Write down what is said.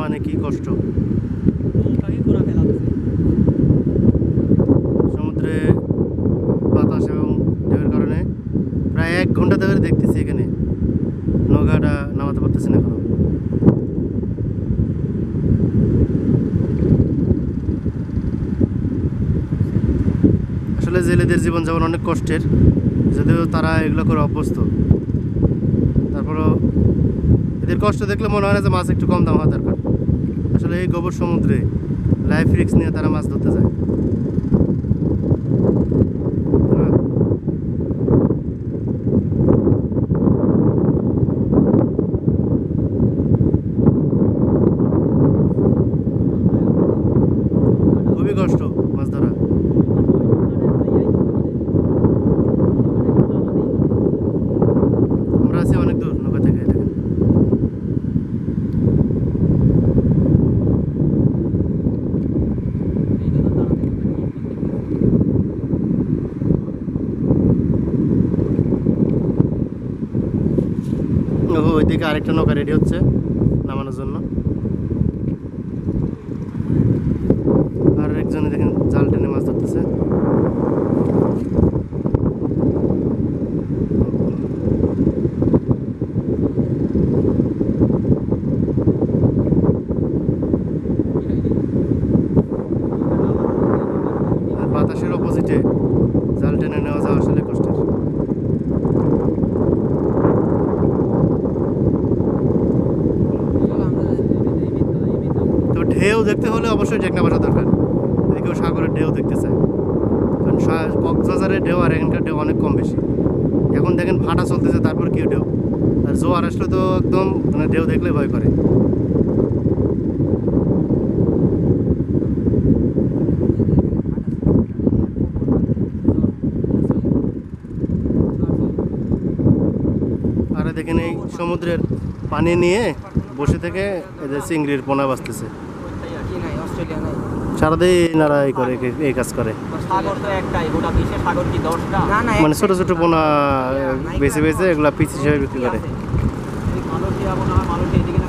মানে কি কষ্ট? সমুদ্রে বাতাস এবং ঢেউয়ের কারণে প্রায় এক ঘণ্টা ধরে দেখতেছি এখানে। নৌকাটা নামাতে পারতেছি না এখনও। আসলে জেলেদের জীবনযাপন অনেক কষ্টের যদিও তারা এগুলো করে অভ্যস্ত। তারপরও এদের কষ্ট দেখলে মনে হয় না যে মাছ একটু কম দাম হওয়া দরকার। আসলে এই গোবর সমুদ্রে লাইফ রিক্স নিয়ে তারা মাছ ধরতে যায় হ্যাঁ। খুবই কষ্ট মাছ ধরা আমরা আছি অনেক দূর নৌকা থেকে এই দেখেন ও ওইদিকে আরেকটা নৌকা রেডি হচ্ছে নামানোর জন্য আর একজনে দেখেন জাল টেনে মাছ ধরতেছে আর বাতাসের অপোজিটে জাল টেনে নেওয়া যাওয়া আসলে কষ্টের তো ঢেউ দেখতে হলে অবশ্যই টেকনা বাসা দরকার। যদি কেউ সাগরের ঢেউ দেখতে চায়। কারণ কক্সবাজারের ঢেউ আর এখানকার ঢেউ অনেক কম বেশি। এখন দেখেন ভাটা চলতেছে, তারপর কেউ ঢেউ? আর জোয়ার আসলে তো একদম মানে ঢেউ দেখলে ভয় করে। দেখেন এই সমুদ্রের পানি নিয়ে বসে থেকে এদের চিংড়ির পোনা বাঁচতেছে অস্ট্রেলিয়া নাই। সারাদিন এই করে এই কাজ করে। সাগর তো একটাই গোটা বিশ্বে সাগর কি দশটা? না না মানে ছোট ছোট বোনা বেছে বেছে এগুলা পিস হিসেবে বিক্রি করে। মালয়েশিয়া মালয়েশিয়া এদিকে